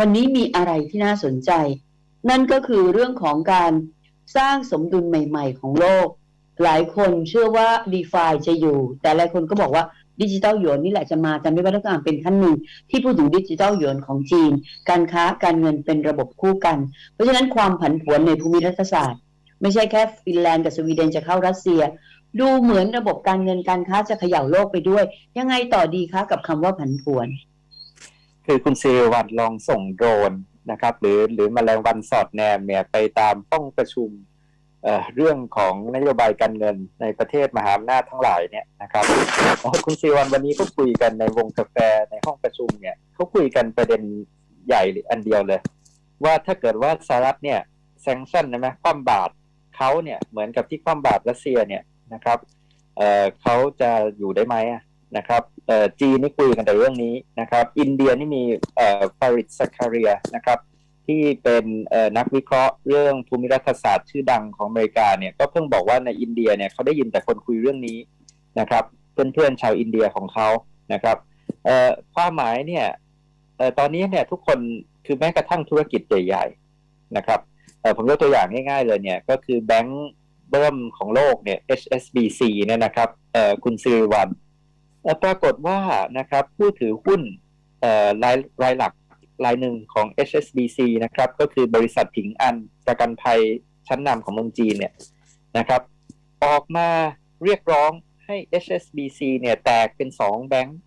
วันนี้มีอะไรที่น่าสนใจ นั่นก็คือเรื่องของการสร้างสมดุลใหม่ ๆ ของโลก หลายคนเชื่อว่า d e f าจะอยู่ แต่หลายคนก็บอกว่าดิจิตอลหยวนนี่แหละจะมาแต่ไม่ว่าต้องการเป็นขั้นหนึ่ง ที่พูดถึงดิจิตอลหยวนของจีน การค้าการเงินเป็นระบบคู่กัน เพราะฉะนั้นความผันผวนในภูมิรัฐศาสตร์ ไม่ใช่แค่ฟินแลนด์กับสวีเดนจะเข้ารัสเซีย ดูเหมือนระบบการเงินการค้าจะเขย่าโลกไปด้วย ยังไงต่อดีคะกับคำว่าผันผวน คือคุณซีวันลองส่งโดรนนะครับ หรือหรือมแมลงวันสอดแนมเนี่ยไปตามห้องประชุมเเรื่องของนโยบายการเงินในประเทศมหาอำนาจทั้งหลายเนี่ยนะครับคุณซีวันวันนี้ก็คุยกันในวงกาแฟในห้องประชุมเนี่ยเขาคุยกันประเด็นใหญ่อันเดียวเลย ว่าถ้าเกิดว่าสหรัฐเนี่ยแซงชั่นนะไหมคว่ำบาตรเขาเนี่ยเหมือนกับที่คว่ำบาตรรัสเซียเนี่ยนะครับเเขาจะอยู่ได้ไหมนะครับ จีนนี่คุยกันแต่เรื่องนี้นะครับ อินเดียนี่มีฟาริดสัคาเรียนะครับ ที่เป็นนักวิเคราะห์เรื่องภูมิรัฐศาสตร์ชื่อดังของอเมริกาเนี่ยก็เพิ่งบอกว่าในอินเดียเนี่ยเขาได้ยินแต่คนคุยเรื่องนี้นะครับ เพื่อนๆชาวอินเดียของเขานะครับความหมายเนี่ยตอนนี้เนี่ยทุกคนคือแม้กระทั่งธุรกิจใหญ่ๆนะครับผมยกตัวอย่างง่ายๆเลยเนี่ยก็คือแบงก์เบิ้มของโลกเนี่ย HSBC เนี่ยนะครับคุณซิริวัน ปรากฏว่านะครับผู้ถือหุ้นรายรายหลักรายหนึ่งของ HSBC นะครับก็คือบริษัทผิงอันประกันภัยชั้นนำของเมืองจีนเนี่ยนะครับ ออกมาเรียกร้องให้ HSBC เนี่ยแตกเป็นสองแบงค์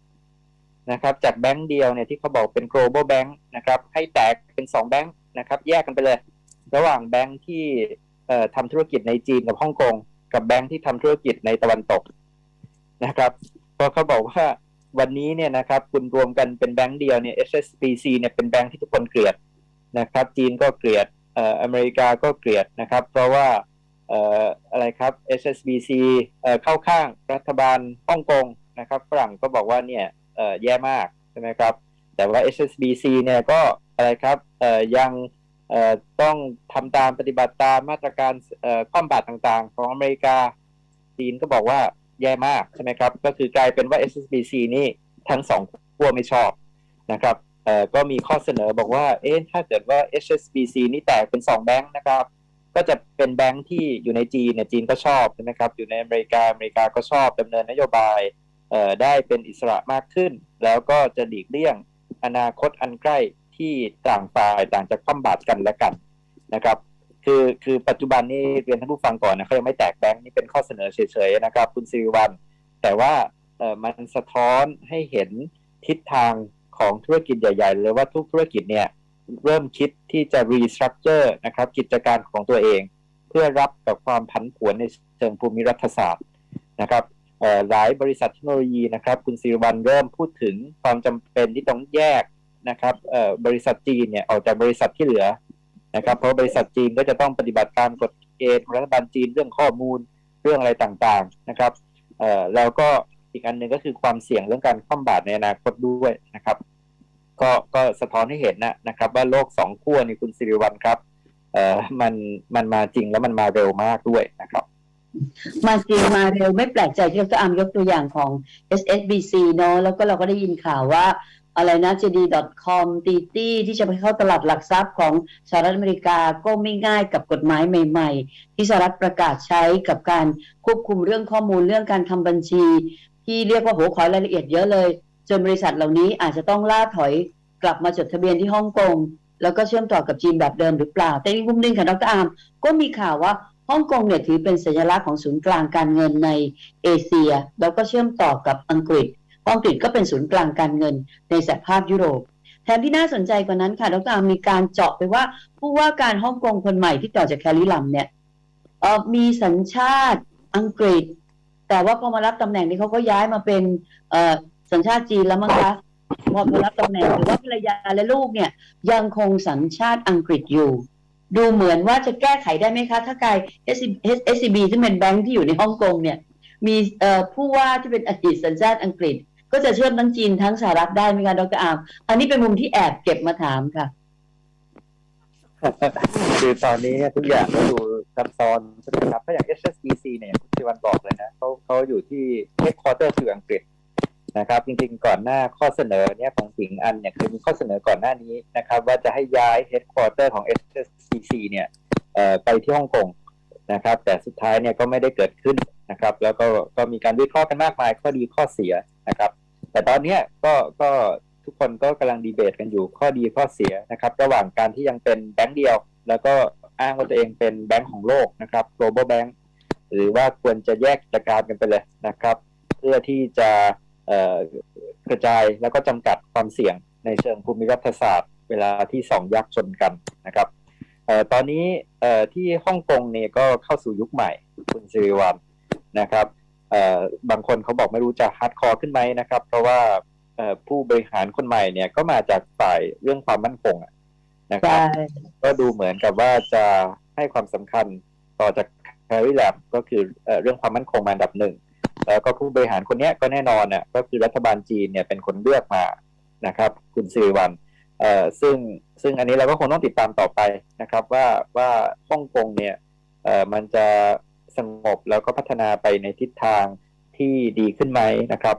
นะครับจากแบงค์เดียวเนี่ยที่เขาบอกเป็น global bank นะครับให้แตกเป็นสองแบงค์นะครับแยกกันไปเลย ระหว่างแบงค์ที่ทำธุรกิจในจีนกับฮ่องกงกับแบงค์ที่ทำธุรกิจในตะวันตกนะครับ ราะเขาบอกว่าวันนี้เนี่ยนะครับคุณรวมกันเป็นแบงค์เดียวเนี่ย HSBC เนี่ยเป็นแบงค์ที่ทุกคนเกลียดนะครับ จีนก็เกลียดเอ่ออเมริกาก็เกลียดนะครับ เพราะว่าเอ่ออะไรครับ HSBC เอ่อเข้าข้างรัฐบาลฮ่องกงนะครับฝรั่งก็บอกว่าเนี่ยเอ่อแย่มากใช่ไหมครับ แต่ว่า HSBC เนี่ยก็อะไรครับเอ่อยังเอ่อต้องทำตามปฏิบัติตามมาตรการเอ่อข้อมบาตต่างๆ ของอเมริกาจีนก็บอกว่า แย่มากใช่ไหมครับ ก็คือกลายเป็นว่า SSBC นี่ทั้งสองขั้วไม่ชอบนะครับเอ่อก็มีข้อเสนอบอกว่า เอ๊ะถ้าเกิดว่า HSBC นี่แตกเป็น 2 แบงค์นะครับ ก็จะเป็นแบงค์ที่อยู่ในจีนเนี่ยจีนก็ชอบใช่ไหมครับ อยู่ในอเมริกา อเมริกาก็ชอบดำเนินนโยบายเอ่อได้เป็นอิสระมากขึ้น แล้วก็จะหลีกเลี่ยงอนาคตอันใกล้ที่ต่างฝ่ายต่างจะคว่ำบาตรกันและกันนะครับ คือคือปัจจุบันนี้เรียนท่านผู้ฟังก่อนนะเขายังไม่แตกแบงค์นี่เป็นข้อเสนอเฉยๆนะครับ คุณสิริวัลแต่ว่าเออมันสะท้อนให้เห็นทิศทางของธุรกิจใหญ่ ๆ เลยว่าทุกธุรกิจเนี่ยเริ่มคิดที่จะรีสตรัคเจอร์นะครับกิจการของตัวเอง เพื่อรับกับความผันผวนในเชิงภูมิรัฐศาสตร์นะครับหลายบริษัทเทคโนโลยีนะครับ คุณสิริวัลเริ่มพูดถึงความจำเป็นที่ต้องแยกนะครับบริษัทจีนเนี่ยออกจากบริษัทที่เหลือ นะครับเพราะบริษัทจีนก็จะต้องปฏิบัติตามกฎเกณฑ์ของรัฐบาลจีนเรื่องข้อมูลเรื่องอะไรต่างๆนะครับเอ่อแล้วก็อีกอันหนึ่งก็คือความเสี่ยงเรื่องการคว่ำบาตรในอนาคตด้วยนะครับ ก็ก็สะท้อนให้เห็นนะนะครับ ว่าโลกสองขั้วนี่คุณสิริวัลครับเอ่อมันมันมาจริงแล้วมันมาเร็วมากด้วยนะครับมาจริงมาเร็วไม่แปลกใจที่เราจะอามยกตัวอย่างของ SSBC เนาะแล้วก็เราก็ได้ยินข่าวว่า อะไรนะ JD.com ตีตี้ที่จะไปเข้าตลาดหลักทรัพย์ของสหรัฐอเมริกาก็ไม่ง่ายกับกฎหมายใหม่ ๆ ที่สหรัฐประกาศใช้กับการควบคุมเรื่องข้อมูลเรื่องการทำบัญชี ที่เรียกว่าโหขอรายละเอียดเยอะเลย จนบริษัทเหล่านี้อาจจะต้องล่าถอยกลับมาจดทะเบียนที่ฮ่องกงแล้วก็เชื่อมต่อกับจีนแบบเดิมหรือเปล่า แต่ในมุมนึงค่ะดรอาร์มก็มีข่าวว่าฮ่องกงเนี่ยถือเป็นสัญลักษณ์ของศูนย์กลางการเงินในเอเชีย แล้วก็เชื่อมต่อกับอังกฤษ อังกฤษก็เป็นศูนย์กลางการเงินในสหภาพยุโรปแถมที่น่าสนใจกว่านั้นค่ะดรมีการเจาะไปว่า ผู้ว่าการฮ่องกงคนใหม่ที่ต่อจากแคลิลัมเนี่ยมีสัญชาติอังกฤษ แต่ว่าพอมารับตำแหน่งนี้เขาก็ย้ายมาเป็นสัญชาติจีนแล้วมั้งคะพอมารับตำแหน่งหรือว่าภรรยาและลูกเนี่ยยังคงสัญชาติอังกฤษอยู่ ดูเหมือนว่าจะแก้ไขได้ไหมคะ ถ้ากาย SCB ซึ่งเป็นแบงค์ที่อยู่ในฮ่องกงเนี่ยมีผู้ว่าที่เป็นอดีตสัญชาติอังกฤษ ก็จะเชื่อมทั้งจีนทั้งสหรัฐได้ไหมคะดรอาร์มอันนี้เป็นมุมที่แอบเก็บมาถามค่ะคือตอนนี้ทุกอย่างก็ดูซับซ้อนใช่ไหมครับถ้าอย่าง HSBC เนี่ยคุณชิวันบอกเลยนะเขาเขาอยู่ที่ headquarter คืออังกฤษนะครับ จริงๆก่อนหน้าข้อเสนอเนี่ยของสิงอันเนี่ยเคยมีข้อเสนอก่อนหน้านี้นะครับ ว่าจะให้ย้าย headquarter ของ SCC เนี่ยไปที่ฮ่องกงนะครับ แต่สุดท้ายเนี่ยก็ไม่ได้เกิดขึ้นนะครับ แล้วก็ก็มีการวิเคราะห์กันมากมายข้อดีข้อเสียนะครับ แต่ตอนเนี้ยก็ก็ทุกคนก็กำลังดีเบตกันอยู่ข้อดีข้อเสียนะครับ ระหว่างการที่ยังเป็นแบงก์เดียว แล้วก็อ้างว่าตัวเองเป็นแบงก์ของโลกนะครับ global bank หรือว่าควรจะแยกกิจการกันไปเลยนะครับ เพื่อที่จะกระจายแล้วก็จำกัดความเสี่ยงในเชิงภูมิรัฐศาสตร์ เวลาที่สองยักษ์ชนกันนะครับออตอนนี้ที่ฮ่องกงเนี่ยก็เข้าสู่ยุคใหม่คุณสิริวัลนะครับ บางคนเขาบอกไม่รู้จะฮาร์ดคอร์ขึ้นไหมนะครับ เพราะว่าเอ่อผู้บริหารคนใหม่เนี่ยก็มาจากฝ่ายเรื่องความมั่นคงอะนะครับใช่ก็ดูเหมือนกับว่าจะให้ความสำคัญต่อจากแคริแลบก็คือเอ่อเรื่องความมั่นคงมาอันดับหนึ่งแล้วก็ผู้บริหารคนเนี้ยก็แน่นอนน่ะก็คือรัฐบาลจีนเนี่ยเป็นคนเลือกมานะครับ คุณสิริวัลเอ่อซึ่งซึ่งอันนี้เราก็คงต้องติดตามต่อไปนะครับ ว่าว่าฮ่องกงเนี่ยเอ่อมันจะ สงบแล้วก็พัฒนาไปในทิศทางที่ดีขึ้นไหมนะครับ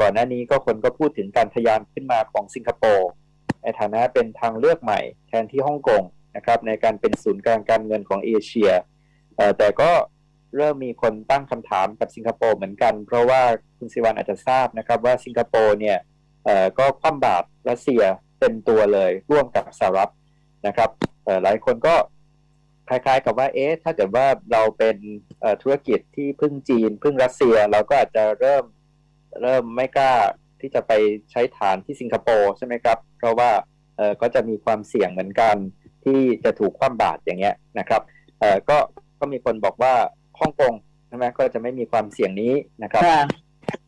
ก่อนหน้านี้ก็คนก็พูดถึงการทะยานขึ้นมาของสิงคโปร์ในฐานะเป็นทางเลือกใหม่ แทนที่ฮ่องกงนะครับในการเป็นศูนย์กลางการเงินของเอเชียแต่ก็เริ่มมีคนตั้งคำถามกับสิงคโปร์เหมือนกัน เพราะว่าคุณสิวันอาจจะทราบนะครับว่าสิงคโปร์เนี่ยก็คว่ำบาตรรัสเซียเต็มตัวเลยร่วมกับสหรัฐนะครับหลายคนก็ คล้ายๆ กับว่าเอ๊ะถ้าเกิดว่าเราเป็นเอ่อธุรกิจที่พึ่งจีน พึ่งรัสเซีย เราก็อาจจะเริ่มเริ่มไม่กล้าที่จะไปใช้ฐานที่สิงคโปร์ใช่ไหมครับ เพราะว่าเออก็จะมีความเสี่ยงเหมือนกันที่จะถูกคว่ำบาตรอย่างเงี้ยนะครับเออก็ก็มีคนบอกว่าฮ่องกงใช่ไหมก็จะไม่มีความเสี่ยงนี้นะครับค่ะ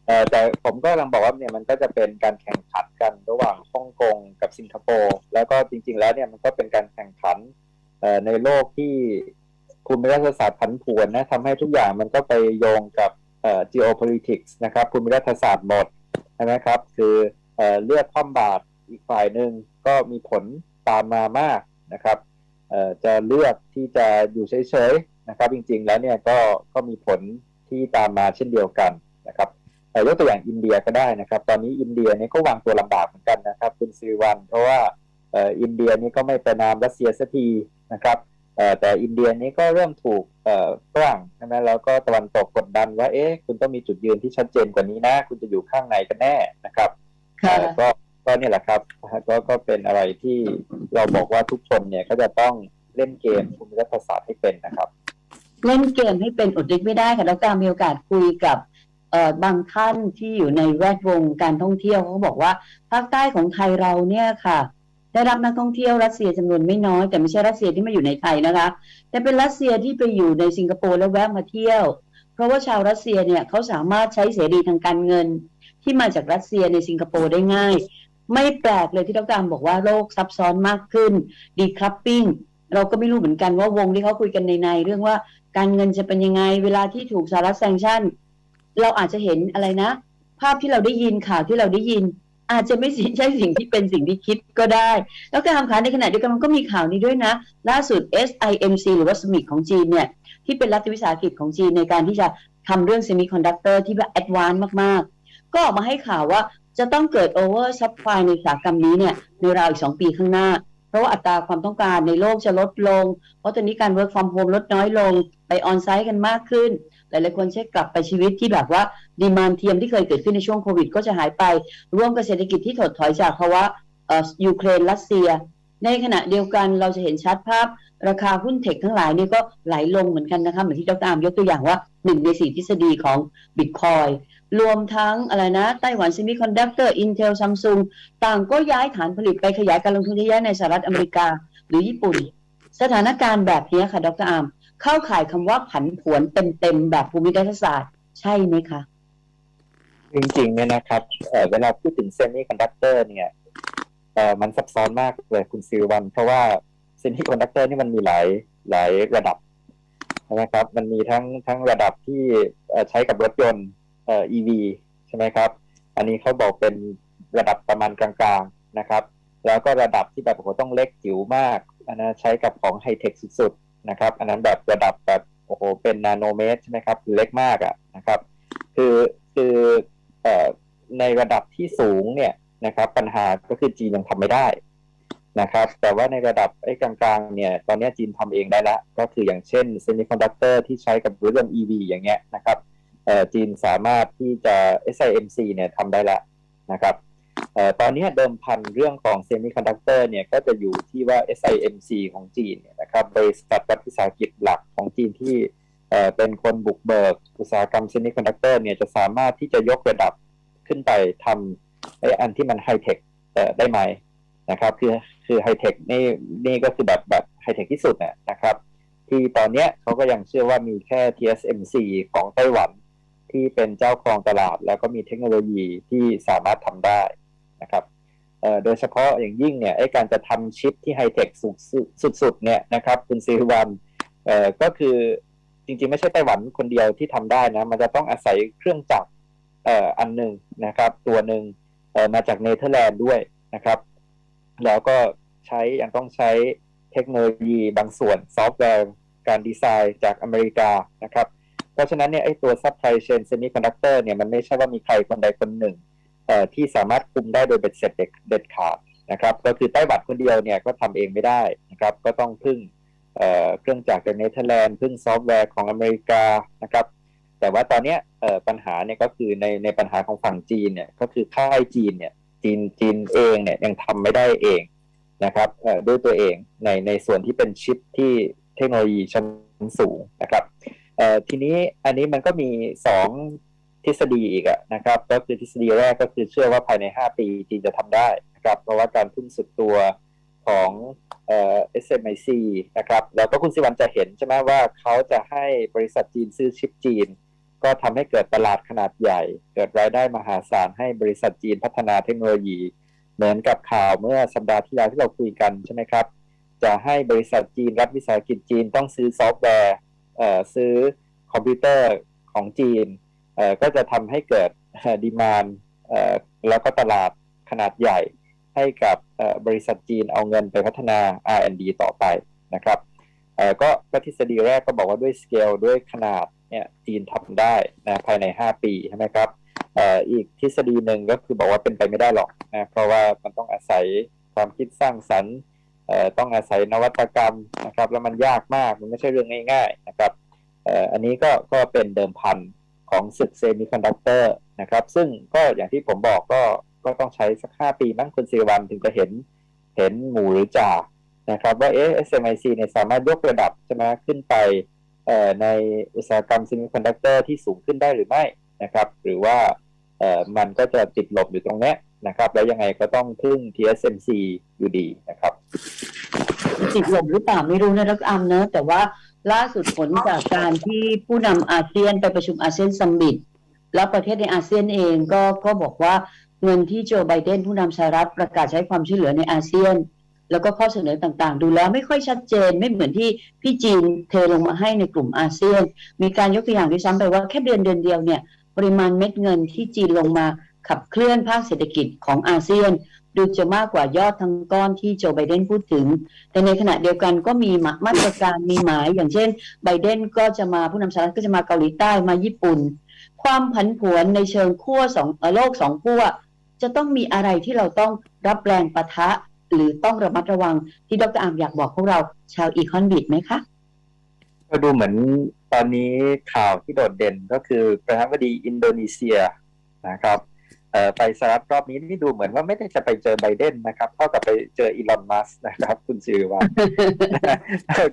เออแต่ผมก็กำลังบอกว่าเนี่ยมันก็จะเป็นการแข่งขันกันระหว่างฮ่องกงกับสิงคโปร์แล้วก็จริง ๆ แล้วเนี่ยมันก็เป็นการแข่งขันเอ่อ ในโลกที่ภูมิรัฐศาสตร์ผันผวนนะทำให้ทุกอย่างมันก็ไปโยงกับ geopolitics นะครับภูมิรัฐศาสตร์หมดใช่ไหมครับ คือเอเลือกคว่ำบาตรอีกฝ่ายหนึ่งก็มีผลตามมามากนะครับจะเลือกที่จะอยู่เฉยๆนะครับ จริงๆแล้วเนี่ยก็ก็มีผลที่ตามมาเช่นเดียวกันนะครับยกตัวอย่างอินเดียก็ได้นะครับ ตอนนี้อินเดียเนี่ยก็วางตัวลำบากเหมือนกันนะครับ คุณสิริวัลเพราะว่าอินเดียนี่ก็ไม่ประนามรัสเซียสักที นะครับเอ่อแต่อินเดียนี้ก็เริ่มถูกเอ่อฝรั่งใช่ไหมแล้วก็ตะวันตกกดดันว่าเอ๊ะคุณต้องมีจุดยืนที่ชัดเจนกว่านี้นะ คุณจะอยู่ข้างไหนกันแน่นะครับค่ะเอ่อก็ก็เนี่ยแหละครับก็ก็เป็นอะไรที่เราบอกว่าทุกคนเนี่ยก็จะต้องเล่นเกมภูมิรัฐศาสตร์ให้เป็นนะครับ เล่นเกมให้เป็นอดฤทธิ์ไม่ได้ค่ะแล้วการมีโอกาสคุยกับเอ่อบางท่านที่อยู่ในแวดวงการท่องเที่ยวเขาก็บอกว่าภาคใต้ของไทยเราเนี่ยค่ะ ได้รับนักท่องเที่ยวรัสเซียจำนวนไม่น้อย แต่ไม่ใช่รัสเซียที่มาอยู่ในไทยนะคะ แต่เป็นรัสเซียที่ไปอยู่ในสิงคโปร์แล้วแวะมาเที่ยว เพราะว่าชาวรัสเซียเนี่ยเขาสามารถใช้เสรีทางการเงิน ที่มาจากรัสเซียในสิงคโปร์ได้ง่าย ไม่แปลกเลยที่ดรบอกว่าโลกซับซ้อนมากขึ้นดีคัพปิ้งเราก็ไม่รู้เหมือนกันว่าวงที่เขาคุยกันในในเรื่องว่าการเงินจะเป็นยังไง เวลาที่ถูกสหรัฐแซงชั่น เราอาจจะเห็นอะไรนะ ภาพที่เราได้ยินข่าวที่เราได้ยิน อาจจะไม่ใช่สิ่งที่เป็นสิ่งที่คิดก็ได้ แล้วการทำขาในขณะเดียวกันมันก็มีข่าวนี้ด้วยนะ ล่าสุด SIMC หรือว่าสมิ c ของจีนเนี่ยที่เป็นรัฐวิสาหกิจของจีนในการที่จะทำเรื่องเซมิคอนดักเตอร์ที่แบบแอดวานซ์มาก ๆ ก็ออกมาให้ข่าวว่าจะต้องเกิดโอเวอร์ซัพพลายในอุตสาหกรรมนี้เนี่ยในราวอีก 2 ปีข้างหน้า เพราะว่าอัตราความต้องการในโลกจะลดลง เพราะตอนนี้การ work from home ลดน้อยลง ไปออนไซต์กันมากขึ้น หลายๆคนเช็คกลับไปชีวิตที่แบบว่าดีมานเทียมที่เคยเกิดขึ้นในช่วงโควิด ก็จะหายไปร่วมกับเศรษฐกิจที่ถดถอยจากภาวะยูเครนรัสเซีย ในขณะเดียวกันเราจะเห็นชัดภาพราคาหุ้นเทคทั้งหลายนี่ก็ไหลลงเหมือนกันนะคะเหมือนที่ดรอามยกตัวอย่างว่าหนึ่งในสี่ทฤษฎีของบิตคอยรวมทั้งอะไรนะไต้หวันซิมิคอนดักเตอร์อินเทลซัมซุงต่างก็ย้ายฐานผลิตไปขยายการลงทุนที่ย้ายในสหรัฐอเมริกา หรือญี่ปุ่น สถานการณ์แบบนี้ค่ะดรอาม เข้าข่ายคำว่าผันผวนเต็มๆแบบภูมิรัฐศาสตร์ ใช่ไหมคะ จริงๆเนี่ยนะครับเวลาพูดถึงเซมิคอนดักเตอร์เนี่ยมันซับซ้อนมากเลยคุณซิลวัน เพราะว่าเซมิคอนดักเตอร์นี่มันมีหลายหลายระดับนะครับ มันมีทั้งทั้งระดับที่ใช้กับรถยนต์เอ่อ EV ใช่ไหมครับ อันนี้เขาบอกเป็นระดับประมาณกลางๆนะครับ แล้วก็ระดับที่แบบโอ้โหต้องเล็กจิ๋วมากอันนั้นใช้กับของไฮเทคสุดๆ นะครับ อันนั้นแบบระดับแบบโอ้โหเป็นนาโนเมตรใช่ไหมครับเล็กมากอะนะครับ คือคือเอ่อในระดับที่สูงเนี่ยนะครับ ปัญหาก็คือจีนยังทำไม่ได้นะครับ แต่ว่าในระดับไอ้กลางๆเนี่ย ตอนนี้จีนทำเองได้ล้วก็คืออย่างเช่นเซมิคอนดักเตอร์ที่ใช้กับเรื่อง EV อย่างเงี้ยนะครับจีนสามารถที่จะ SIMC เนี่ยทำได้ล้วนะครับ ตอนนี้เดิมพันเรื่องของเซมิคอนดักเตอร์เนี่ยก็จะอยู่ที่ว่า SIMC ของจีนเนี่ยนะครับบริษัทรัฐวิสาหกิจหลักของจีนที่เป็นคนบุกเบิกอุตสาหกรรมเซมิคอนดักเตอร์เนี่ยจะสามารถที่จะยกระดับขึ้นไปทำไออันที่มันไฮเทคได้ไหมนะครับคือคือไฮเทคนี่นี่ก็คือแบบแบบไฮเทคที่สุดนะครับ ที่ตอนนี้เขาก็ยังเชื่อว่ามีแค่ TSMC ของไต้หวันที่เป็นเจ้าครองตลาด แล้วก็มีเทคโนโลยีที่สามารถทำได้ นะครับโดยเฉพาะอย่างยิ่งเนี่ยการจะทำชิปที่ไฮเทคสุดๆเนี่ยนะครับคุณซีวันก็คือจริงๆ ไม่ใช่ไต้หวันคนเดียวที่ทำได้นะ มันจะต้องอาศัยเครื่องจักรอันหนึ่งนะครับ ตัวหนึ่งมาจากเนเธอร์แลนด์ด้วยนะครับ แล้วก็ใช้ยังต้องใช้เทคโนโลยีบางส่วนซอฟต์แวร์การดีไซน์จากอเมริกานะครับ เพราะฉะนั้นเนี่ยไอ้ตัว supply chain semiconductor เนี่ยมันไม่ใช่ว่ามีใครคนใดคนหนึ่ง ที่สามารถคุมได้โดยเบ็ดเสร็จเด็ดขาดนะครับก็คือไต้หวันคนเดียวเนี่ยก็ทำเองไม่ได้นะครับก็ต้องพึ่งเครื่องจักรจากเนเธอร์แลนด์พึ่งซอฟต์แวร์ของอเมริกานะครับแต่ว่าตอนนี้ปัญหาเนี่ยก็คือในในปัญหาของฝั่งจีนเนี่ยก็คือค่ายจีนเนี่ยจีนจีนเองเนี่ยยังทำไม่ได้เองนะครับด้วยตัวเองในในส่วนที่เป็นชิปที่เทคโนโลยีชั้นสูงนะครับทีนี้อันนี้มันก็มี 2 ทฤษฎีอีกนะครับ ก็คือทฤษฎีแรกก็คือเชื่อว่าภายใน 5 ปีจีนจะทำได้นะครับ เพราะว่าการทุ่มสุดตัวของเอ่อ SMIC นะครับแล้วก็คุณสิวันจะเห็นใช่ไหมว่าเขาจะให้บริษัทจีนซื้อชิปจีน ก็ทำให้เกิดตลาดขนาดใหญ่ เกิดรายได้มหาศาลให้บริษัทจีนพัฒนาเทคโนโลยี เหมือนกับข่าวเมื่อสัปดาห์ที่แล้วที่เราคุยกันใช่ไหมครับ จะให้บริษัทจีนรัฐวิสาหกิจจีนต้องซื้อซอฟต์แวร์เอ่อซื้อคอมพิวเตอร์ของจีน ก็จะทำให้เกิดดีมานแล้วก็ตลาดขนาดใหญ่ให้กับบริษัทจีนเอาเงินไปพัฒนา R&D ต่อไปนะครับก็ก็ทฤษฎีแรกก็บอกว่าด้วยสเกลด้วยขนาดเนี่ยจีนทำได้นะภายใน 5 ปีใช่ไหมครับอีกทฤษฎีหนึ่งก็คือบอกว่าเป็นไปไม่ได้หรอกนะเพราะว่ามันต้องอาศัยความคิดสร้างสรรค์ต้องอาศัยนวัตกรรมนะครับแล้วมันยากมากมันไม่ใช่เรื่องง่าย ๆนะครับอันนี้ก็ก็เป็นเดิมพัน ของศึกเซมิคอนดักเตอร์นะครับ ซึ่งก็อย่างที่ผมบอกก็ก็ต้องใช้สักห้าปีมั้งคุณซีวันถึงจะเห็นเห็นหมูหรือจ่านะครับว่าเอ๊ะ SMIC เนี่ยสามารถยกระดับใช่ไหมขึ้นไปในอุตสาหกรรมซิมิคอนดักเตอร์ที่สูงขึ้นได้หรือไม่นะครับ หรือว่ามันก็จะติดหลบอยู่ตรงนี้นะครับ แล้วยังไงก็ต้องพึ่ง TSMC อยู่ดีนะครับ ติดหลบหรือเปล่าไม่รู้นะรักอัมเนอะแต่ว่า ล่าสุดผลจากการที่ผู้นำอาเซียนไปประชุมอาเซียนซัมมิตแล้วประเทศในอาเซียนเองก็ก็บอกว่าเงินที่โจไบเดนผู้นำสหรัฐประกาศใช้ความช่วยเหลือในอาเซียน แล้วก็ข้อเสนอต่างๆ ดูแล้วไม่ค่อยชัดเจนไม่เหมือนที่พี่จีนเทลงมาให้ในกลุ่มอาเซียน มีการยกตัวอย่างที่ซ้ำไปว่าแค่เดือนเดือนเดียวเนี่ยปริมาณเม็ดเงินที่จีนลงมาขับเคลื่อนภาคเศรษฐกิจของอาเซียน ดูจะมากกว่ายอดทั้งก้อนที่โจไบเดนพูดถึง แต่ในขณะเดียวกันก็มีมาตรการมีหมายอย่างเช่นไบเดนก็จะมาผู้นำสหรัฐก็จะมาเกาหลีใต้มาญี่ปุ่น ความผันผวนในเชิงขั้วสองโลกสองขั้วจะต้องมีอะไรที่เราต้องรับแรงประทะ หรือต้องระมัดระวังที่ดรอามอยากบอกพวกเราชาวอีคอนบิดไหมคะก็ดูเหมือนตอนนี้ข่าวที่โดดเด่นก็คือประธานาธิบดีอินโดนีเซียนะครับ ไปสหรัฐรอบนี้นี่ดูเหมือนว่าไม่ได้จะไปเจอไบเดนนะครับ เท่ากับไปเจออีลอนมัสนะครับ คุณสิริวัล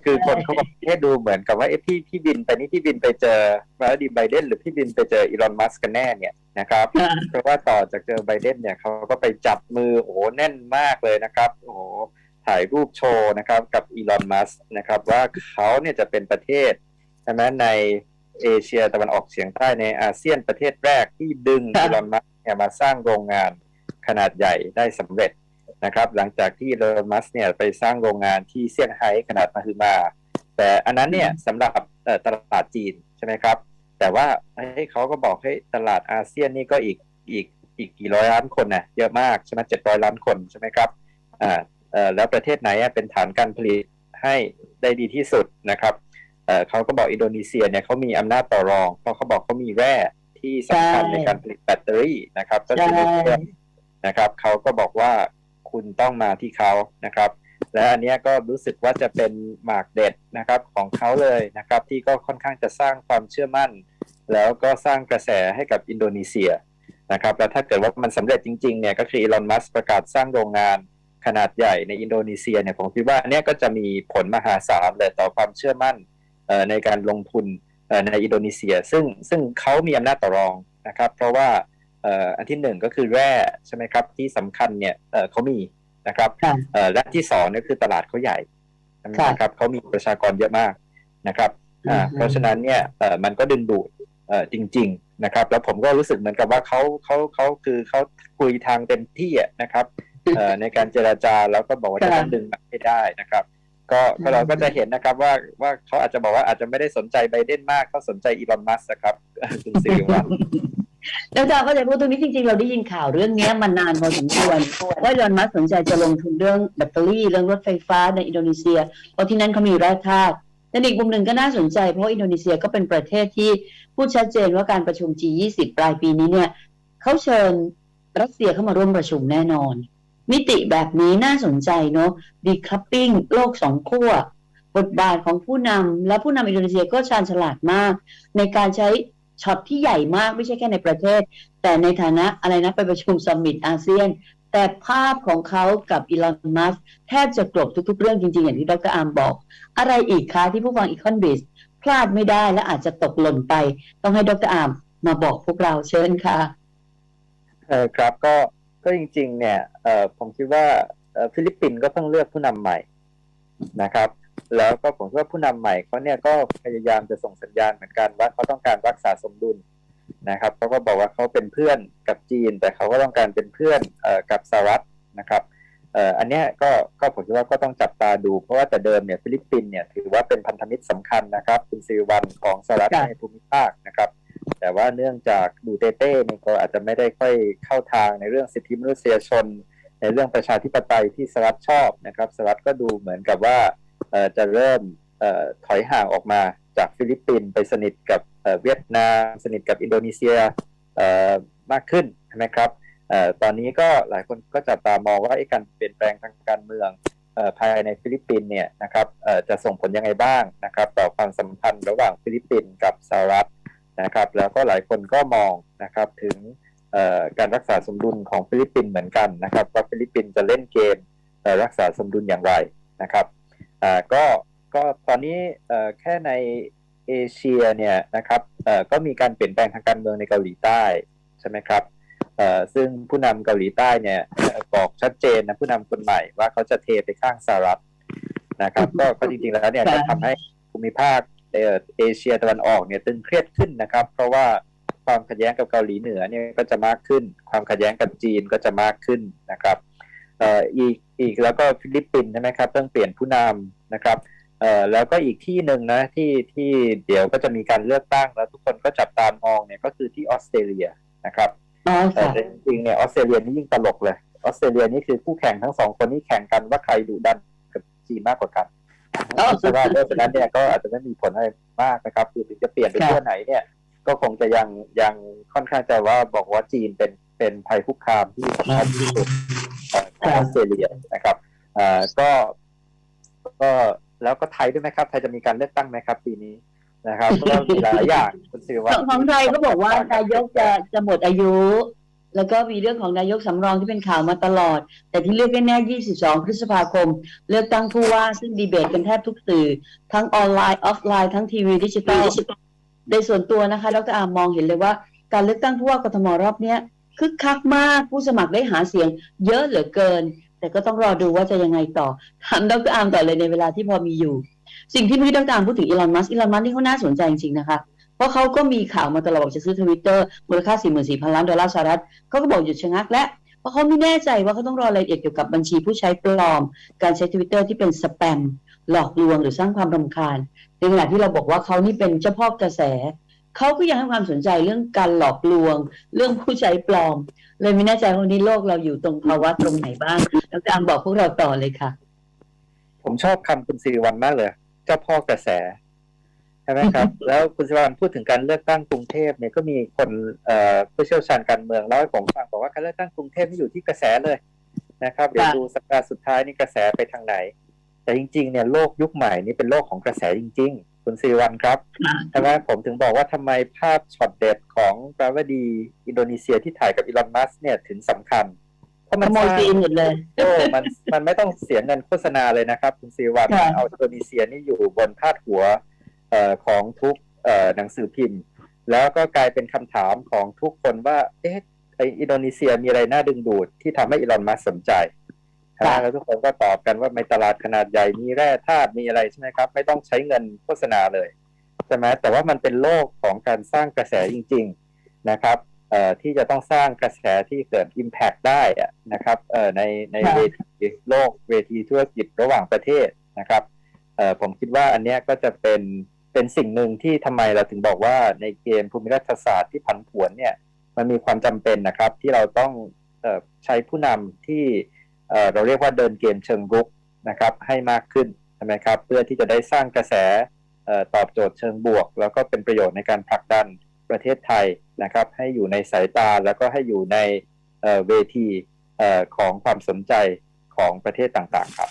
คือคนเขาบอกแค่ดูเหมือนกับว่าเอ๊ะพี่พี่บินไปนี่พี่บินไปเจอประธานาธิบดีไบเดนหรือพี่บินไปเจออีลอนมัสกันแน่เนี่ยนะครับ เพราะว่าต่อจากเจอไบเดนเนี่ยเขาก็ไปจับมือโอ้โหแน่นมากเลยนะครับ โอ้โหถ่ายรูปโชว์นะครับ กับอีลอนมัสนะครับ ว่าเขาเนี่ยจะเป็นประเทศใช่ไหมใน เอเชียตะวันออกเฉียงใต้ในอาเซียนประเทศแรกที่ดึงอีลอนมัสเนี่ยมาสร้างโรงงานขนาดใหญ่ได้สำเร็จนะครับ หลังจากที่อีลอนมัสเนี่ยไปสร้างโรงงานที่เซี่ยงไฮ้ขนาดมหึมา แต่อันนั้นเนี่ยสำหรับตลาดจีนใช่ไหมครับ แต่ว่าให้เขาก็บอกให้ตลาดอาเซียนนี่ก็อีกอีกอีกกี่ร้อยล้านคนนะเยอะมากใช่ไหมเจ็ดร้อยล้านคนใช่ไหมครับอ่าแล้วประเทศไหนเป็นฐานการผลิตให้ได้ดีที่สุดนะครับ เขาก็บอกอินโดนีเซียเนี่ยเขามีอำนาจต่อรอง เพราะเขาบอกเขามีแร่ที่สำคัญใช่ในการผลิตแบตเตอรี่นะครับก็ใช่คือลิเธียมนะครับเขาก็บอกว่าคุณต้องมาที่เขานะครับ และอันเนี้ยก็รู้สึกว่าจะเป็นหมากเด็ดนะครับของเขาเลยนะครับ ที่ก็ค่อนข้างจะสร้างความเชื่อมั่น แล้วก็สร้างกระแสให้กับอินโดนีเซียนะครับ แล้วถ้าเกิดว่ามันสำเร็จจริงๆเนี่ยก็คืออีลอนมัสประกาศสร้างโรงงานขนาดใหญ่ในอินโดนีเซียเนี่ยผมคิดว่าอันเนี้ยก็จะมีผลมหาศาลเลยต่อความเชื่อมั่นเอ่อ ในการลงทุนเอ่อในอินโดนีเซีย ซึ่งซึ่งเขามีอำนาจต่อรองนะครับ เพราะว่าเอ่ออันที่หนึ่งก็คือแร่ใช่ไหมครับที่สำคัญเนี่ยเอ่อเขามีนะครับค่ะเอ่อและที่สองเนี่ยคือตลาดเขาใหญ่ค่ะนะครับเขามีประชากรเยอะมากนะครับอ่าอืมเพราะฉะนั้นเนี่ยเอ่อมันก็ดึงดูดเอ่อจริง ๆนะครับ แล้วผมก็รู้สึกเหมือนกับว่าเขาเขาเขาคือเขาคุยทางเต็มที่อะนะครับเอ่อในการเจราจาแล้วก็บอกว่าจะค่ะต้องดึงมาให้ได้นะครับ ก็ก็เราก็จะเห็นนะครับว่าว่าเขาอาจจะบอกว่าอาจจะไม่ได้สนใจไบเดนมากเขาสนใจอีลอนมัสครับคุณสิริวัฒน์แล้วจาก็จะพูดตรงนี้จริงๆ เราได้ยินข่าวเรื่องเนี้ยมานานพอสมควรว่าอีลอนมัสก์สนใจจะลงทุนเรื่องแบตเตอรี่เรื่องรถไฟฟ้าในอินโดนีเซีย เพราะที่นั่นเขามีแร่ธาตุแต่อีกมุมหนึ่งก็น่าสนใจเพราะว่าอินโดนีเซียก็เป็นประเทศที่พูดชัดเจนว่าการประชุม G20 ปลายปีนี้เนี่ยเขาเชิญรัสเซียเข้ามาร่วมประชุมแน่นอน มิติแบบนี้น่าสนใจเนาะดีคัพปิ้งโลกสองขั้วบทบาทของผู้นำและผู้นำอินโดนีเซียก็ชาญฉลาดมาก ในการใช้ช็อตที่ใหญ่มากไม่ใช่แค่ในประเทศ แต่ในฐานะอะไรนะไปประชุมซัมมิตอาเซียน แต่ภาพของเขากับอีลอนมัสแทบจะกลบทุกๆ เรื่องจริง ๆ อย่างที่ดรอาร์มบอก อะไรอีกคะที่ผู้ฟังอีคอนบิสพลาดไม่ได้และอาจจะตกหล่นไป ต้องให้ดรอาร์มมาบอกพวกเราเชิญค่ะเออครับก็ ก็จริง ๆ เนี่ยเออผมคิดว่าฟิลิปปินส์ก็เพิ่งเลือกผู้นำใหม่นะครับ แล้วก็ผมคิดว่าผู้นำใหม่เขาเนี่ยก็พยายามจะส่งสัญญาณเหมือนกันว่าเขาต้องการรักษาสมดุลนะครับเขาก็บอกว่าเขาเป็นเพื่อนกับจีน แต่เขาก็ต้องการเป็นเพื่อนเอ่อกับสหรัฐนะครับเอ่ออันนี้ก็ก็ผมคิดว่าก็ต้องจับตาดู เพราะว่าแต่เดิมเนี่ยฟิลิปปินส์เนี่ยถือว่าเป็นพันธมิตรสำคัญนะครับคุณซิวันของสหรัฐในภูมิภาคนะครับ แต่ว่าเนื่องจากดูเตเต้เนี่ยก็อาจจะไม่ได้ค่อยเข้าทางในเรื่องสิทธิมนุษยชน ในเรื่องประชาธิปไตยที่สหรัฐชอบนะครับสหรัฐก็ดูเหมือนกับว่าจะเริ่มถอยห่างออกมาจากฟิลิปปินส์ไปสนิทกับเวียดนามสนิทกับอินโดนีเซียมากขึ้นใช่ไหมครับตอนนี้ก็หลายคนก็จับตามองว่าไอ้การเปลี่ยนแปลงทางการเมืองภายในฟิลิปปินส์เนี่ยนะครับจะส่งผลยังไงบ้างนะครับ ต่อความสัมพันธ์ระหว่างฟิลิปปินส์กับสหรัฐ นะครับ แล้วก็หลายคนก็มองนะครับถึงเอ่อการรักษาสมดุลของฟิลิปปินส์เหมือนกันนะครับว่าฟิลิปปินส์จะเล่นเกมเอ่อรักษาสมดุลอย่างไรนะครับอ่าก็ก็ตอนนี้เอ่อแค่ในเอเชียเนี่ยนะครับเอ่อก็มีการเปลี่ยนแปลงทางการเมืองในเกาหลีใต้ใช่ไหมครับเอ่อซึ่งผู้นำเกาหลีใต้เนี่ยเอ่อบอกชัดเจนนะผู้นำคนใหม่ว่าเขาจะเทไปข้างสหรัฐนะครับ ก็ก็จริงๆแล้วเนี่ยค่ะจะทำให้ภูมิภาค เอ่อเอเชียตะวันออกเนี่ยตึงเครียดขึ้นนะครับ เพราะว่าความขัดแย้งกับเกาหลีเหนือเนี่ยก็จะมากขึ้น ความขัดแย้งกับจีนก็จะมากขึ้นนะครับเอ่ออีกอีกแล้วก็ฟิลิปปินส์ใช่ไหมครับต้องเปลี่ยนผู้นำนะครับเอ่อแล้วก็อีกที่หนึ่งนะที่ที่เดี๋ยวก็จะมีการเลือกตั้งแล้วทุกคนก็จับตามองเนี่ยก็คือที่ออสเตรเลียนะครับอ๋อเอ่อค่ะแต่จริงๆเนี่ยออสเตรเลียนี่ยิ่งตลกเลยออสเตรเลียนี่คือคู่แข่งทั้งสองคนนี่แข่งกันว่าใครดุดันกับจีนมากกว่ากัน อ๋อเพราะว่าเพราะฉะนั้นเนี่ยก็อาจจะไม่มีผลอะไรมากนะครับคือถึงจะเปลี่ยนไปค่ะทั่วไหนเนี่ย ก็คงจะยังยังค่อนข้างจะว่าบอกว่าจีนเป็นเป็นภัยคุกคามที่สำคัญที่สุดเอ่อของออสเตรเลียนะครับอ่าก็ก็แล้วก็ไทยด้วยไหมครับ ไทยจะมีการเลือกตั้งไหมครับ ปีนี้นะครับก็มีหลายอย่างคุณสิริวัขฒองน์ของไทยก็บอกว่านายกจะจะหมดอายุ แล้วก็มีเรื่องของนายกสำรองที่เป็นข่าวมาตลอด แต่ที่เลือกแน่ๆ22 พฤษภาคม เลือกตั้งผู้ว่าซึ่งดีเบตกันแทบทุกสื่อ ทั้งออนไลน์ ออฟไลน์ ทั้งทีวีดิจิตอลในส่วนตัวนะคะ ดรอามมองเห็นเลยว่า การเลือกตั้งผู้ว่ากทมรอบเนี้ยคึกคักมาก ผู้สมัครได้หาเสียง เยอะเหลือเกิน แต่ก็ต้องรอดูว่าจะยังไงต่อ ถามดรอามต่อเลยในเวลาที่พอมีอยู่ สิ่งที่เมื่อกี้ดรอามพูดถึงอีลอน มัสอีลอน มัสที่เขาน่าสนใจจริงๆนะคะ เพราะเขาก็มีข่าวมาตลอดบอกจะซื้อทวิตเตอร์มูลค่า 44,000 ล้านดอลลาร์สหรัฐเขาก็บอกหยุดชะงักและเพราะเขาไม่แน่ใจว่าเขาต้องรอรายละเอียดเกี่ยวกับบัญชีผู้ใช้ปลอม การใช้ทวิตเตอร์ที่เป็นสแปมหลอกลวงหรือสร้างความรำคาญในขณะที่เราบอกว่าเขานี่เป็นเจ้าพ่อกระแสเขาก็ยังให้ความสนใจเรื่องการหลอกลวง เรื่องผู้ใช้ปลอม เลยไม่แน่ใจวันนี้โลกเราอยู่ตรงภาวะตรงไหนบ้างแล้วการบอกพวกเราต่อเลยค่ะ ผมชอบคำคุณสิริวัลมากเลย เจ้าพ่อกระแส ช่ไหมครับแล้วคุณสิวันพูดถึงการเลือกตั้งกรุงเทพเนี่ยก็มีคนเอ่อผู้เชี่ยวชาญการเมืองเล่าให้ผมฟังบอกว่าการเลือกตั้งกรุงเทพนี่อยู่ที่กระแสเลยนะครับเดี๋ยวค่ะดูสัปดาห์สุดท้ายนี่กระแสไปทางไหน แต่จริง ๆ เนี่ยโลกยุคใหม่นี้เป็นโลกของกระแสจริง ๆ คุณสิวันครับใช่ไหมผมถึงบอกว่าทำไมภาพช็อตเด็ดของปราวดีอินโดนีเซียที่ถ่ายกับอีลอนมัสเนี่ยถึงสำคัญเพราะขมันโมสยร้างซีนหมดเลยโอ้มันมันไม่ต้องเสียเงินโฆษณาเลยนะครับ คุณซีวันค่ะเอาอินโดนีเซียนี่อยู่บนพาดหัวเอ่อ ของทุกเอ่อหนังสือพิมพ์ แล้วก็กลายเป็นคำถามของทุกคนว่า เอ๊ะไออินโดนีเซียมีอะไรน่าดึงดูดที่ทำให้อีลอนมัสสนใจใช่ไหมแล้วทุกคนก็ตอบกันว่าในตลาดขนาดใหญ่มีแร่ธาตุมีอะไรใช่ไหมครับ ไม่ต้องใช้เงินโฆษณาเลยใช่ไหมแต่ว่ามันเป็นโลกของการสร้างกระแสจริง ๆนะครับเอ่อที่จะต้องสร้างกระแสที่เกิด Impact ได้อะนะครับเอ่อในในค่ะเวทีโลกเวทีธุรกิจระหว่างประเทศนะครับเอ่อผมคิดว่าอันเนี้ยก็จะเป็น เป็นสิ่งหนึ่งที่ทำไมเราถึงบอกว่าในเกมภูมิรัฐศาสตร์ที่ผันผวนเนี่ยมันมีความจำเป็นนะครับ ที่เราต้องออใช้ผู้นำที่เอ่อเราเรียกว่าเดินเกมเชิงรุกนะครับ ให้มากขึ้นใช่ไหมครับ เพื่อที่จะได้สร้างกระแสตอบโจทย์เชิงบวก แล้วก็เป็นประโยชน์ในการผลักดันประเทศไทยนะครับ ให้อยู่ในสายตาแล้วก็ให้อยู่ในเวทีของความสนใจของประเทศต่างๆครับ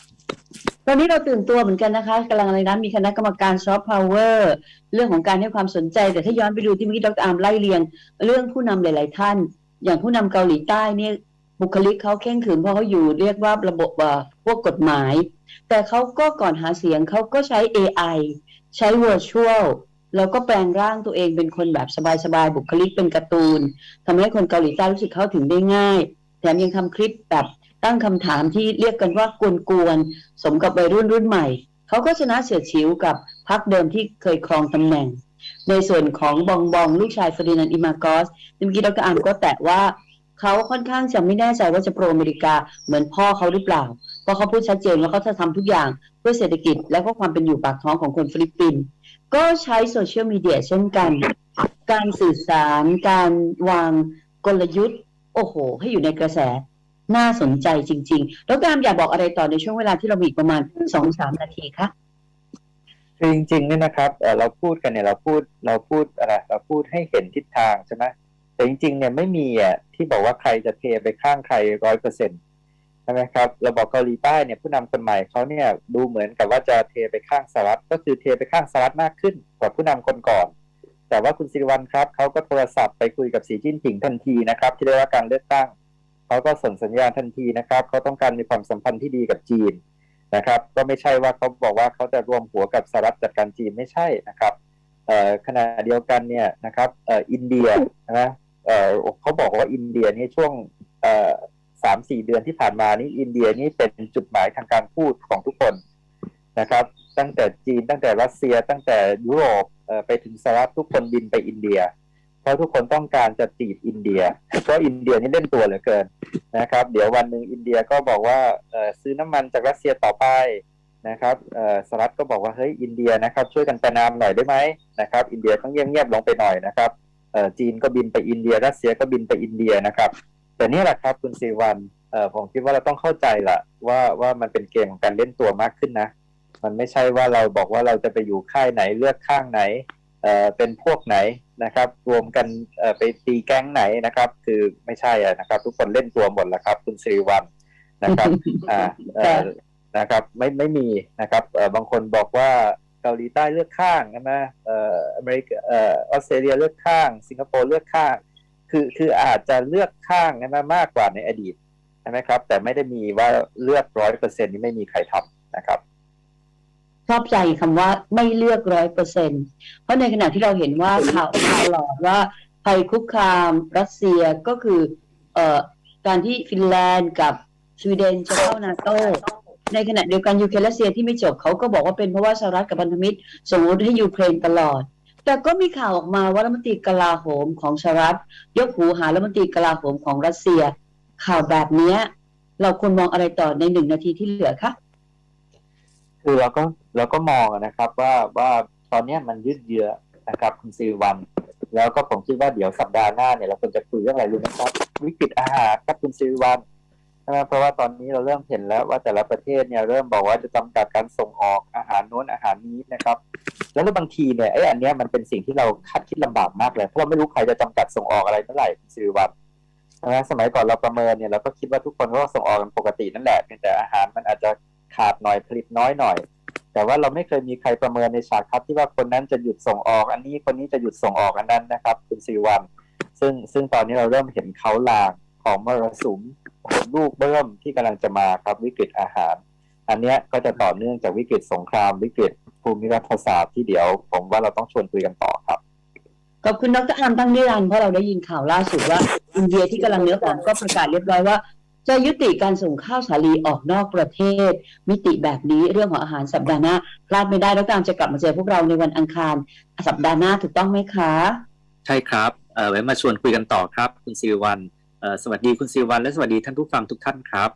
ตอนนี้เราตื่นตัวเหมือนกันนะคะกำลังอะไรนะมีคณะกรรมการซอฟต์พาวเวอร์เรื่องของการให้ความสนใจ แต่ถ้าย้อนไปดูที่เมื่อกี้ดรอาร์มไล่เรียง เรื่องผู้นำหลาย ๆ ท่าน อย่างผู้นำเกาหลีใต้เนี่ยบุคลิกเขาเข่งขรึมเพราะเขาอยู่เรียกว่าระบบเอ่อพวกกฎหมาย แต่เขาก็ก่อนหาเสียงเขาก็ใช้ AI ใช้ Virtual แล้วก็แปลงร่างตัวเองเป็นคนแบบสบายๆบุคลิกเป็นการ์ตูนทำให้คนเกาหลีใต้รู้สึกเข้าถึงได้ง่าย แถมยังทำคลิปแบบ ตั้งคำถามที่เรียกกันว่ากวนๆสมกับวัยรุ่นรุ่นใหม่ เขาก็ชนะเฉียดฉิวกับพรรคเดิมที่เคยครองตำแหน่ง ในส่วนของบองบองลูกชายฟร์ดินานอิมากอสเมื่อกี้ดรอามก็แตะว่าเขาค่อนข้างจะไม่แน่ใจว่าจะโปรอเมริกาเหมือนพ่อเขาหรือเปล่า เพราะเขาพูดชัดเจนว่าเขาจะทำทุกอย่างเพื่อเศรษฐกิจ และก็ความเป็นอยู่ปากท้องของคนฟิลิปปินส์ก็ใช้โซเชียลมีเดียเช่นกัน การสื่อสาร การวางกลยุทธ์ โอ้โห ให้อยู่ในกระแส น่าสนใจจริง ๆ แล้วกามอยากบอกอะไรต่อในช่วงเวลาที่เรามีประมาณสองสามนาทีคะคือจริงๆเนี่ยนะครับเราพูดกันเนี่ยเราพูดเราพูดอะไรเราพูดให้เห็นทิศทางใช่ไหมแต่จริงๆเนี่ยไม่มีอะที่บอกว่าใครจะเทไปข้างใครร้อยเปอร์เซ็นต์ใช่ไหมครับเราบอกเกาหลีใต้เนี่ยผู้นำคนใหม่เขาเนี่ยดูเหมือนกับว่าจะเทไปข้างสหรัฐก็คือเทไปข้างสหรัฐมากขึ้นกว่าผู้นำคนก่อน แต่ว่าคุณสิริวัลครับเขาก็โทรศัพท์ไปคุยกับสีจิ้นผิงทันทีนะครับ ที่ได้รับการเลือกตั้ง เขาก็ส่งสัญญาณทันทีนะครับเขาต้องการมีความสัมพันธ์ที่ดีกับจีนนะครับ ก็ไม่ใช่ว่าเขาบอกว่าเขาจะรวมหัวกับสหรัฐจัดการจีนไม่ใช่นะครับขณะเดียวกันเนี่ยนะครับอ,อินเดียนะเเขาบอกว่าอินเดียนี่ช่วงสามสี่เดือนที่ผ่านมานี่อินเดียนี่เป็นจุดหมายทางการพูดของทุกคนนะครับ ตั้งแต่จีนตั้งแต่รัสเซียตั้งแต่ยุโรปไปถึงสหรัฐทุกคนบินไปอินเดีย ราะทุกคนต้องการจะจีบอินเดีย เพราะอินเดียนี่เล่นตัวเหลือเกินนะครับ เดี๋ยววันหนึ่งอินเดียก็บอกว่าซื้อน้ำมันจากรัสเซียต่อไปนะครับสหรัฐก็บอกว่าเฮ้ยอินเดียนะครับ ช่วยกันประนามหน่อยได้ไหมนะครับ อินเดียต้องเงียบๆลงไปหน่อยนะครับจีนก็บินไปอินเดีย รัสเซียก็บินไปอินเดียนะครับ แต่นี่แหละครับคุณสีวันผมคิดว่าเราต้องเข้าใจละว่าว่ามันเป็นเกมของการเล่นตัวมากขึ้นนะ มันไม่ใช่ว่าเราบอกว่าเราจะไปอยู่ค่ายไหนเลือกข้างไหน เอ่อเป็นพวกไหนนะครับ รวมกันเอ่อไปตีแก๊งไหนนะครับ คือไม่ใช่อะนะครับ ทุกคนเล่นตัวหมดแล้วครับ คุณสิริวัลนะครับอ่าเอ่อนะครับไม่ไม่มีนะครับเอ่อบางคนบอกว่าเกาหลีใต้เลือกข้างใช่ไหมเอ่ออเมริกาเอ่อออสเตรเลียเลือกข้าง สิงคโปร์เลือกข้าง คือคืออาจจะเลือกข้างใช่ไหมมากกว่าในอดีตใช่ไหมครับ แต่ไม่ได้มีว่าเลือกร้อยเปอร์เซ็นต์นี่ไม่มีใครทำนะครับ ชอบใจคำว่าไม่เลือกร้อยเปอร์เซ็นเพราะในขณะที่เราเห็นว่าข่าวข่าวหลอดว่าภัยคุกคามรัสเซียก็คือเอ่อการที่ฟินแลนด์กับสวีเดนจะเข้านาโตในขณะเดียวกันยูเครนรัสเซียที่ไม่จบเขาก็บอกว่าเป็นเพราะว่าสหรัฐกับพันธมิตรสมมติให้ยูเครนตลอด แต่ก็มีข่าวออกมาว่ารัฐมนตรีกลาโหมของสหรัฐ ยกหูหารัฐมนตรีกลาโหมของรัสเซีย ข่าวแบบเนี้ยเราควรมองอะไรต่อในหนึ่งนาทีที่เหลือคะ คือเราก็เราก็มองนะครับว่าว่าตอนนี้มันยืดเยื้อนะครับคุณซีวัน แล้วก็ผมคิดว่าเดี๋ยวสัปดาห์หน้าเนี่ยเราควรจะคุยเรื่องอะไรรู้ไหมครับ วิกฤตอาหารครับคุณซีวันช่ไหมเพราะว่าตอนนี้เราเริ่มเห็นแล้วว่าแต่ละประเทศเนี่ยเริ่มบอกว่าจะจำกัดการส่งออกอาหารโน้นอาหารนี้นะครับ แล้วบางทีเนี่ยไอ้อันเนี้ยมันเป็นสิ่งที่เราคาดคิดลำบากมากเลยเพราะเราไม่รู้ใครจะจำกัดส่งออกอะไรเมื่อไหร่คุณสิริวัลใช่ไหมสมัยก่อนเราประเมินเนี่ยเราก็คิดว่าทุกคนก็ส่งออกกันปกตินั่นแหละแต่อาหารมันอาจจะ ขาดหน่อยผลิตน้อยหน่อย แต่ว่าเราไม่เคยมีใครประเมินในฉากทัศน์ที่ว่าคนนั้นจะหยุดส่งออก อันนี้คนนี้จะหยุดส่งออกอันนั้นนะครับ คุณสิริวัลซึ่งซึ่งตอนนี้เราเริ่มเห็นเขาลางของมรสุมลูกเบิ้มที่กำลังจะมาครับวิกฤตอาหาร อันเนี้ยก็จะต่อเนื่องจากวิกฤตสงครามวิกฤตภูมิรัฐศาสตร์ที่เดี๋ยว ผมว่าเราต้องชวนคุยกันต่อครับขอบคุณดรอามตั้งนิรันดร์เพราะเราได้ยินข่าวล่าสุดว่าอินเดียที่กำลังเนื้อหอมก็ประกาศเรียบร้อยว่า จะยุติการส่งข้าวสาลีออกนอกประเทศ มิติแบบนี้เรื่องของอาหารสัปดาห์หน้าพลาดไม่ได้แล้วกามจะกลับมาเจอพวกเราในวันอังคาร สัปดาห์หน้าถูกต้องไหมคะ ใช่ครับเออไว้มาชวนคุยกันต่อครับ คุณสิริวัลเออสวัสดีคุณสิริวัลและสวัสดีท่านผู้ฟังทุกท่านครับ